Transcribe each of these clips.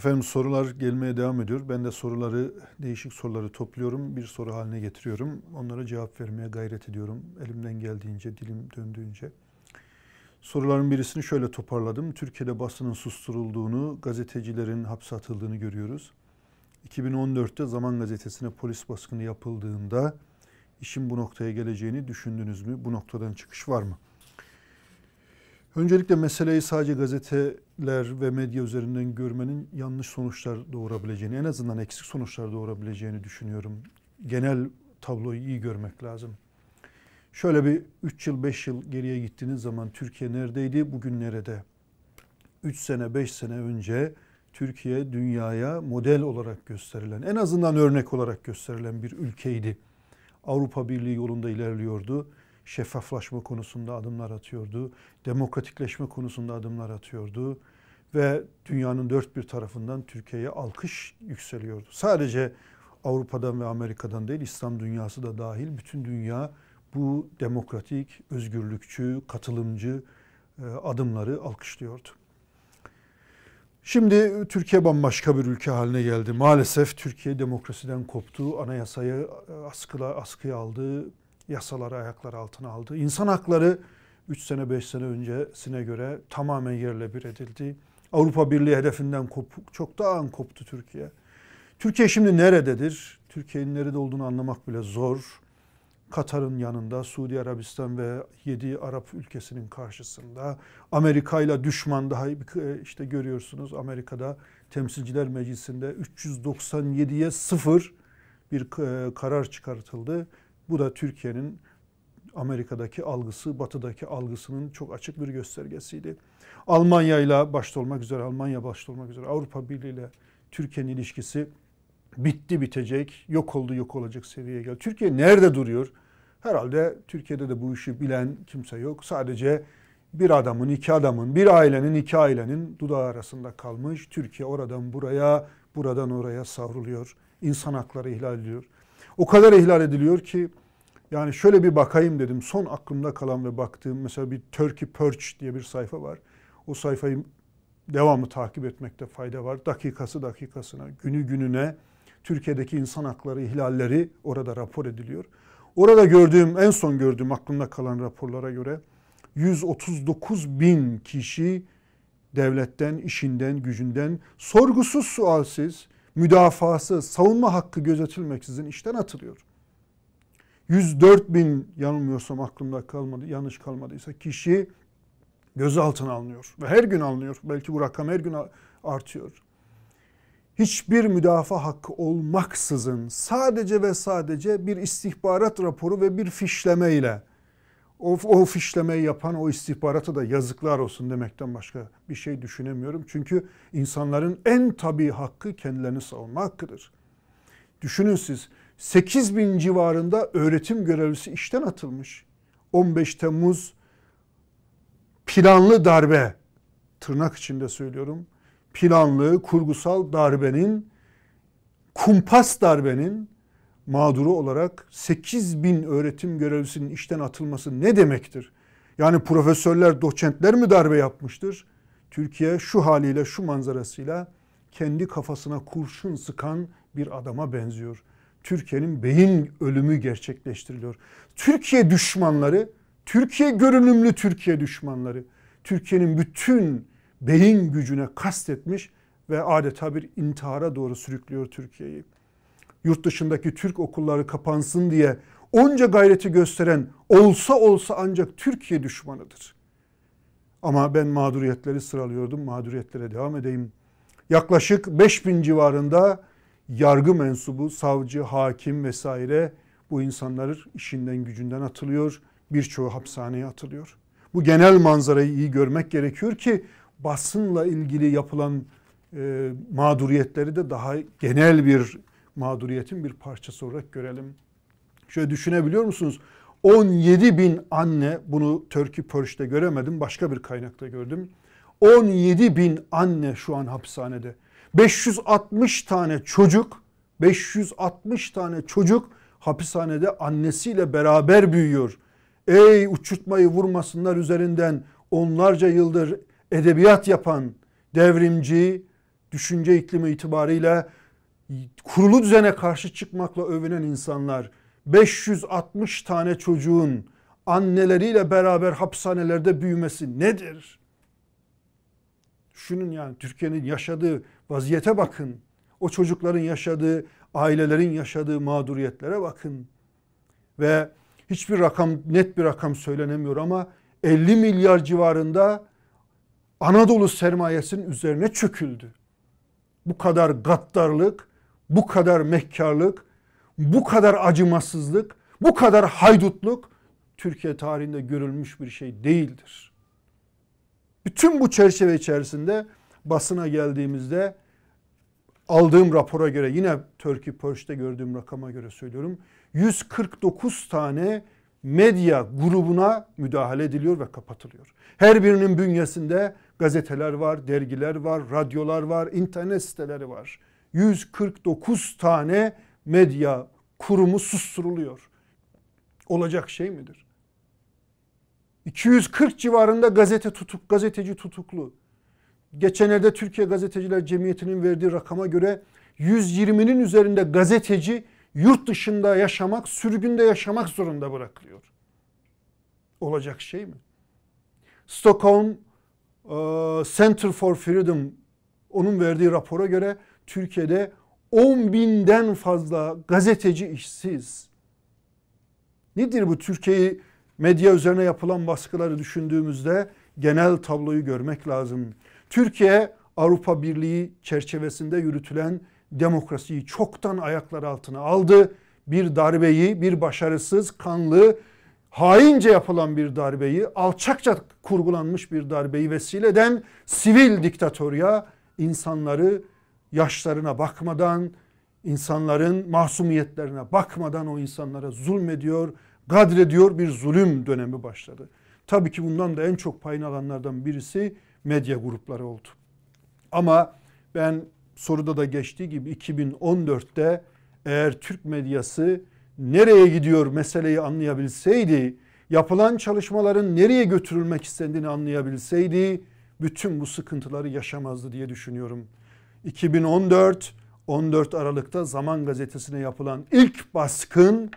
Efendim sorular gelmeye devam ediyor. Ben de soruları, değişik soruları topluyorum, bir soru haline getiriyorum. Onlara cevap vermeye gayret ediyorum. Elimden geldiğince, dilim döndüğünce. Soruların birisini şöyle toparladım. Türkiye'de basının susturulduğunu, gazetecilerin hapse atıldığını görüyoruz. 2014'te Zaman Gazetesi'ne polis baskını yapıldığında işin bu noktaya geleceğini düşündünüz mü? Bu noktadan çıkış var mı? Öncelikle meseleyi sadece gazeteler ve medya üzerinden görmenin yanlış sonuçlar doğurabileceğini, en azından eksik sonuçlar doğurabileceğini düşünüyorum. Genel tabloyu iyi görmek lazım. Şöyle bir 3 yıl 5 yıl geriye gittiğiniz zaman Türkiye neredeydi, bugün nerede? 3 sene 5 sene önce Türkiye dünyaya model olarak gösterilen, en azından örnek olarak gösterilen bir ülkeydi. Avrupa Birliği yolunda ilerliyordu şeffaflaşma konusunda adımlar atıyordu. Demokratikleşme konusunda adımlar atıyordu. Ve dünyanın dört bir tarafından Türkiye'ye alkış yükseliyordu. Sadece Avrupa'dan ve Amerika'dan değil İslam dünyası da dahil bütün dünya bu demokratik, özgürlükçü, katılımcı e, adımları alkışlıyordu. Şimdi Türkiye bambaşka bir ülke haline geldi. Maalesef Türkiye demokrasiden koptu, anayasayı e, askıya aldı, yasaları ayaklar altına aldı. İnsan hakları 3 sene 5 sene öncesine göre tamamen yerle bir edildi. Avrupa Birliği hedefinden kopuk, çoktan koptu Türkiye. Türkiye şimdi nerededir? Türkiye'nin nerede olduğunu anlamak bile zor. Katar'ın yanında, Suudi Arabistan ve 7 Arap ülkesinin karşısında. Amerika ile düşman daha işte görüyorsunuz Amerika'da Temsilciler Meclisi'nde 397'ye 0 bir e, karar çıkartıldı. Bu da Türkiye'nin Amerika'daki algısı, Batı'daki algısının çok açık bir göstergesiydi. Almanya ile başta olmak üzere, Almanya başta olmak üzere Avrupa Birliği ile Türkiye'nin ilişkisi bitti bitecek, yok oldu yok olacak seviyeye geldi. Türkiye nerede duruyor? Herhalde Türkiye'de de bu işi bilen kimse yok. Sadece bir adamın, iki adamın, bir ailenin, iki ailenin dudağı arasında kalmış. Türkiye oradan buraya, buradan oraya savruluyor. İnsan hakları ihlal ediyor. O kadar ihlal ediliyor ki yani şöyle bir bakayım dedim. Son aklımda kalan ve baktığım mesela bir Turkey Perch diye bir sayfa var. O sayfayı devamlı takip etmekte fayda var. Dakikası dakikasına, günü gününe Türkiye'deki insan hakları ihlalleri orada rapor ediliyor. Orada gördüğüm, en son gördüğüm aklımda kalan raporlara göre 139 bin kişi devletten, işinden, gücünden sorgusuz sualsiz, müdafası, savunma hakkı gözetilmeksizin işten atılıyor. 104 bin yanılmıyorsam aklımda kalmadı, yanlış kalmadıysa kişi gözaltına alınıyor. Ve her gün alınıyor. Belki bu rakam her gün artıyor. Hiçbir müdafaa hakkı olmaksızın sadece ve sadece bir istihbarat raporu ve bir fişleme ile o, o fişlemeyi yapan o istihbarata da yazıklar olsun demekten başka bir şey düşünemiyorum. Çünkü insanların en tabi hakkı kendilerini savunma hakkıdır. Düşünün siz 8 bin civarında öğretim görevlisi işten atılmış. 15 Temmuz planlı darbe tırnak içinde söylüyorum. Planlı, kurgusal darbenin, kumpas darbenin mağduru olarak 8 bin öğretim görevlisinin işten atılması ne demektir? Yani profesörler, doçentler mi darbe yapmıştır? Türkiye şu haliyle, şu manzarasıyla kendi kafasına kurşun sıkan bir adama benziyor. Türkiye'nin beyin ölümü gerçekleştiriliyor. Türkiye düşmanları, Türkiye görünümlü Türkiye düşmanları, Türkiye'nin bütün beyin gücüne kastetmiş ve adeta bir intihara doğru sürüklüyor Türkiye'yi. Yurt dışındaki Türk okulları kapansın diye onca gayreti gösteren olsa olsa ancak Türkiye düşmanıdır. Ama ben mağduriyetleri sıralıyordum. Mağduriyetlere devam edeyim. Yaklaşık 5000 civarında yargı mensubu, savcı, hakim vesaire bu insanlar işinden gücünden atılıyor. Birçoğu hapishaneye atılıyor. Bu genel manzarayı iyi görmek gerekiyor ki basınla ilgili yapılan e, mağduriyetleri de daha genel bir mağduriyetin bir parçası olarak görelim. Şöyle düşünebiliyor musunuz? 17 bin anne, bunu Turkey Purge'de göremedim, başka bir kaynakta gördüm. 17 bin anne şu an hapishanede. 560 tane çocuk, 560 tane çocuk hapishanede annesiyle beraber büyüyor. Ey uçurtmayı vurmasınlar üzerinden onlarca yıldır edebiyat yapan devrimci, düşünce iklimi itibariyle kurulu düzene karşı çıkmakla övünen insanlar 560 tane çocuğun anneleriyle beraber hapishanelerde büyümesi nedir? Şunun yani Türkiye'nin yaşadığı vaziyete bakın. O çocukların yaşadığı, ailelerin yaşadığı mağduriyetlere bakın. Ve hiçbir rakam, net bir rakam söylenemiyor ama 50 milyar civarında Anadolu sermayesinin üzerine çöküldü. Bu kadar gaddarlık, bu kadar mehkarlık, bu kadar acımasızlık, bu kadar haydutluk Türkiye tarihinde görülmüş bir şey değildir. Bütün bu çerçeve içerisinde basına geldiğimizde aldığım rapora göre yine Turkey Purge'de gördüğüm rakama göre söylüyorum. 149 tane medya grubuna müdahale ediliyor ve kapatılıyor. Her birinin bünyesinde gazeteler var, dergiler var, radyolar var, internet siteleri var. 149 tane medya kurumu susturuluyor. Olacak şey midir? 240 civarında gazete tutuk, gazeteci tutuklu. Geçenlerde Türkiye Gazeteciler Cemiyeti'nin verdiği rakama göre 120'nin üzerinde gazeteci yurt dışında yaşamak, sürgünde yaşamak zorunda bırakılıyor. Olacak şey mi? Stockholm Center for Freedom onun verdiği rapora göre Türkiye'de 10 binden fazla gazeteci işsiz. Nedir bu Türkiye'yi medya üzerine yapılan baskıları düşündüğümüzde genel tabloyu görmek lazım. Türkiye Avrupa Birliği çerçevesinde yürütülen demokrasiyi çoktan ayaklar altına aldı. Bir darbeyi, bir başarısız, kanlı, haince yapılan bir darbeyi, alçakça kurgulanmış bir darbeyi vesileden sivil diktatorya insanları yaşlarına bakmadan, insanların masumiyetlerine bakmadan o insanlara zulmediyor, gadrediyor bir zulüm dönemi başladı. Tabii ki bundan da en çok payını alanlardan birisi medya grupları oldu. Ama ben soruda da geçtiği gibi 2014'te eğer Türk medyası nereye gidiyor meseleyi anlayabilseydi, yapılan çalışmaların nereye götürülmek istendiğini anlayabilseydi bütün bu sıkıntıları yaşamazdı diye düşünüyorum. 2014 14 Aralık'ta Zaman Gazetesi'ne yapılan ilk baskın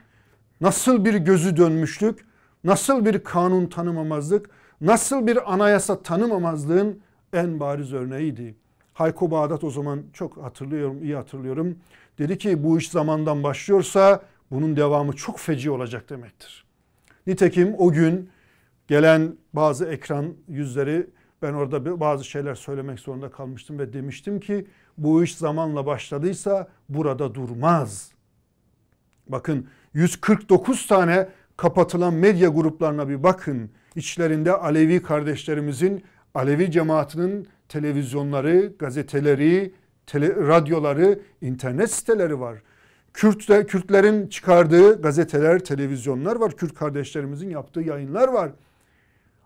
nasıl bir gözü dönmüşlük, nasıl bir kanun tanımamazlık, nasıl bir anayasa tanımamazlığın en bariz örneğiydi. Hayko Bağdat o zaman çok hatırlıyorum, iyi hatırlıyorum. Dedi ki bu iş zamandan başlıyorsa bunun devamı çok feci olacak demektir. Nitekim o gün gelen bazı ekran yüzleri ben orada bazı şeyler söylemek zorunda kalmıştım ve demiştim ki bu iş zamanla başladıysa burada durmaz. Bakın 149 tane kapatılan medya gruplarına bir bakın. İçlerinde Alevi kardeşlerimizin, Alevi cemaatinin televizyonları, gazeteleri, tele, radyoları, internet siteleri var. Kürtler, Kürtlerin çıkardığı gazeteler, televizyonlar var. Kürt kardeşlerimizin yaptığı yayınlar var.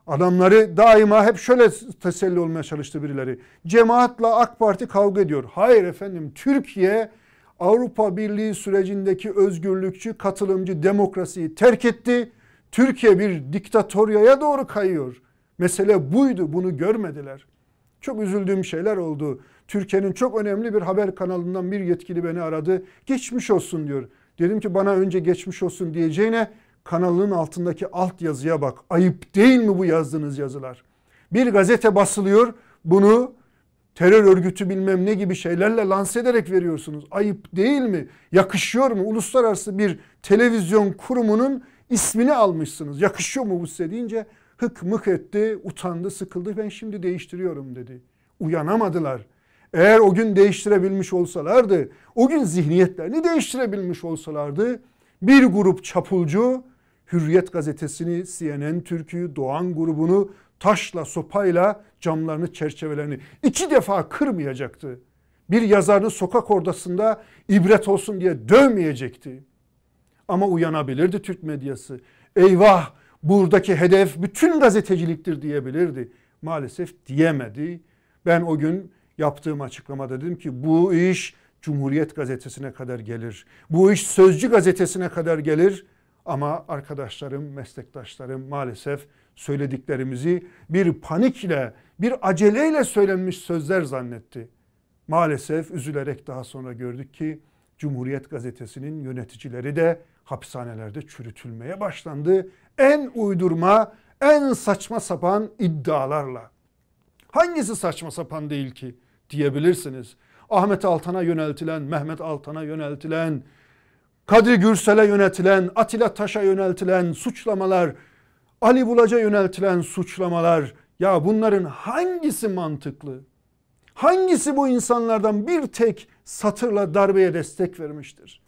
Adamları daima hep şöyle teselli olmaya çalıştı birileri. Cemaatla AK Parti kavga ediyor. Hayır efendim Türkiye Avrupa Birliği sürecindeki özgürlükçü, katılımcı demokrasiyi terk etti. Türkiye bir diktatoryaya doğru kayıyor. Mesele buydu. Bunu görmediler. Çok üzüldüğüm şeyler oldu. Türkiye'nin çok önemli bir haber kanalından bir yetkili beni aradı. Geçmiş olsun diyor. Dedim ki bana önce geçmiş olsun diyeceğine kanalının altındaki alt yazıya bak. Ayıp değil mi bu yazdığınız yazılar? Bir gazete basılıyor. Bunu terör örgütü bilmem ne gibi şeylerle lanse ederek veriyorsunuz. Ayıp değil mi? Yakışıyor mu? Uluslararası bir televizyon kurumunun ismini almışsınız. Yakışıyor mu bu size deyince hık mık etti, utandı, sıkıldı. Ben şimdi değiştiriyorum dedi. Uyanamadılar. Eğer o gün değiştirebilmiş olsalardı, o gün zihniyetlerini değiştirebilmiş olsalardı bir grup çapulcu Hürriyet gazetesini, CNN Türk'ü, Doğan grubunu taşla, sopayla camlarını, çerçevelerini iki defa kırmayacaktı. Bir yazarını sokak ordasında ibret olsun diye dövmeyecekti. Ama uyanabilirdi Türk medyası. Eyvah buradaki hedef bütün gazeteciliktir diyebilirdi. Maalesef diyemedi. Ben o gün yaptığım açıklamada dedim ki bu iş Cumhuriyet gazetesine kadar gelir. Bu iş Sözcü gazetesine kadar gelir. Ama arkadaşlarım, meslektaşlarım maalesef söylediklerimizi bir panikle, bir aceleyle söylenmiş sözler zannetti. Maalesef üzülerek daha sonra gördük ki Cumhuriyet Gazetesi'nin yöneticileri de hapishanelerde çürütülmeye başlandı. En uydurma, en saçma sapan iddialarla. Hangisi saçma sapan değil ki diyebilirsiniz. Ahmet Altan'a yöneltilen, Mehmet Altan'a yöneltilen, Kadri Gürsel'e yöneltilen, Atilla Taş'a yöneltilen suçlamalar, Ali Bulac'a yöneltilen suçlamalar ya bunların hangisi mantıklı? Hangisi bu insanlardan bir tek satırla darbeye destek vermiştir?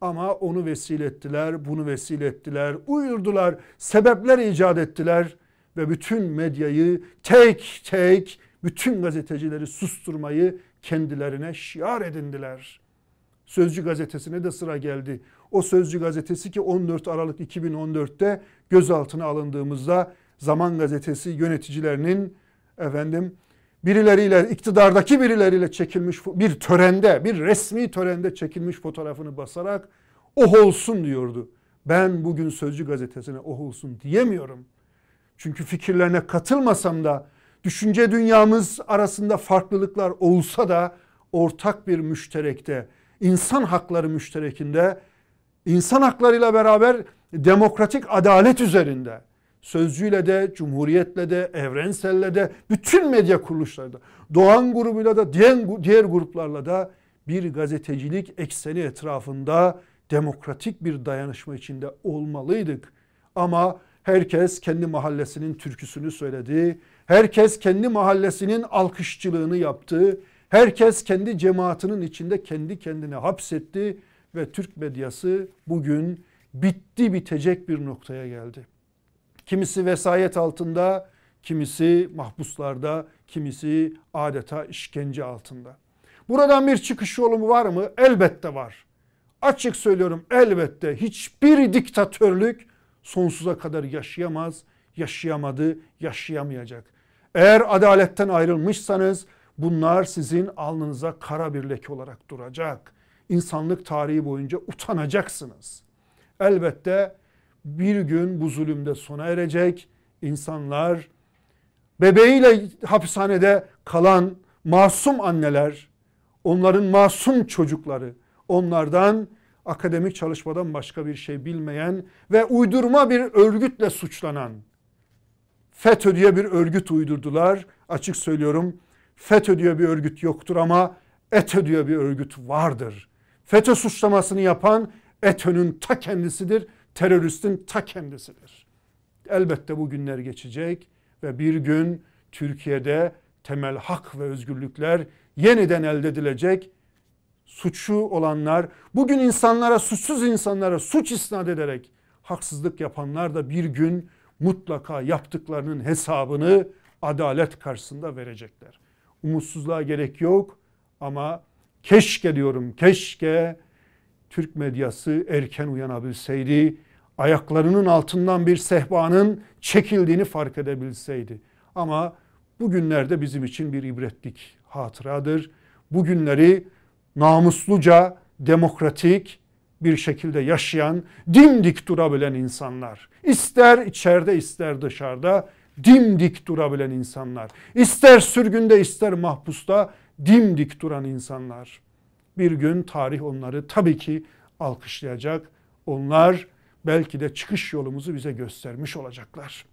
Ama onu vesile ettiler, bunu vesile ettiler, uyurdular, sebepler icat ettiler ve bütün medyayı tek tek bütün gazetecileri susturmayı kendilerine şiar edindiler. Sözcü gazetesine de sıra geldi. O Sözcü gazetesi ki 14 Aralık 2014'te gözaltına alındığımızda Zaman gazetesi yöneticilerinin efendim birileriyle iktidardaki birileriyle çekilmiş bir törende, bir resmi törende çekilmiş fotoğrafını basarak oh olsun diyordu. Ben bugün Sözcü gazetesine oh olsun diyemiyorum. Çünkü fikirlerine katılmasam da düşünce dünyamız arasında farklılıklar olsa da ortak bir müşterekte, insan hakları müşterekinde, insan haklarıyla beraber demokratik adalet üzerinde Sözcüyle de, Cumhuriyet'le de, Evrensel'le de, bütün medya kuruluşlarında, Doğan grubuyla da, diğer, diğer gruplarla da bir gazetecilik ekseni etrafında demokratik bir dayanışma içinde olmalıydık. Ama herkes kendi mahallesinin türküsünü söyledi. Herkes kendi mahallesinin alkışçılığını yaptı. Herkes kendi cemaatinin içinde kendi kendine hapsetti ve Türk medyası bugün bitti bitecek bir noktaya geldi. Kimisi vesayet altında, kimisi mahpuslarda, kimisi adeta işkence altında. Buradan bir çıkış yolu mu var mı? Elbette var. Açık söylüyorum elbette hiçbir diktatörlük sonsuza kadar yaşayamaz, yaşayamadı, yaşayamayacak. Eğer adaletten ayrılmışsanız bunlar sizin alnınıza kara bir leke olarak duracak. İnsanlık tarihi boyunca utanacaksınız. Elbette bir gün bu zulümde sona erecek. İnsanlar bebeğiyle hapishanede kalan masum anneler, onların masum çocukları, onlardan akademik çalışmadan başka bir şey bilmeyen ve uydurma bir örgütle suçlanan FETÖ diye bir örgüt uydurdular. Açık söylüyorum FETÖ diye bir örgüt yoktur ama ETÖ diye bir örgüt vardır. FETÖ suçlamasını yapan ETÖ'nün ta kendisidir teröristin ta kendisidir. Elbette bu günler geçecek ve bir gün Türkiye'de temel hak ve özgürlükler yeniden elde edilecek. Suçu olanlar, bugün insanlara, suçsuz insanlara suç isnat ederek haksızlık yapanlar da bir gün mutlaka yaptıklarının hesabını adalet karşısında verecekler. Umutsuzluğa gerek yok ama keşke diyorum keşke Türk medyası erken uyanabilseydi ayaklarının altından bir sehpanın çekildiğini fark edebilseydi. Ama bugünlerde bizim için bir ibretlik hatıradır. Bugünleri namusluca, demokratik bir şekilde yaşayan, dimdik durabilen insanlar. İster içeride ister dışarıda dimdik durabilen insanlar. İster sürgünde ister mahpusta dimdik duran insanlar. Bir gün tarih onları tabii ki alkışlayacak. Onlar belki de çıkış yolumuzu bize göstermiş olacaklar.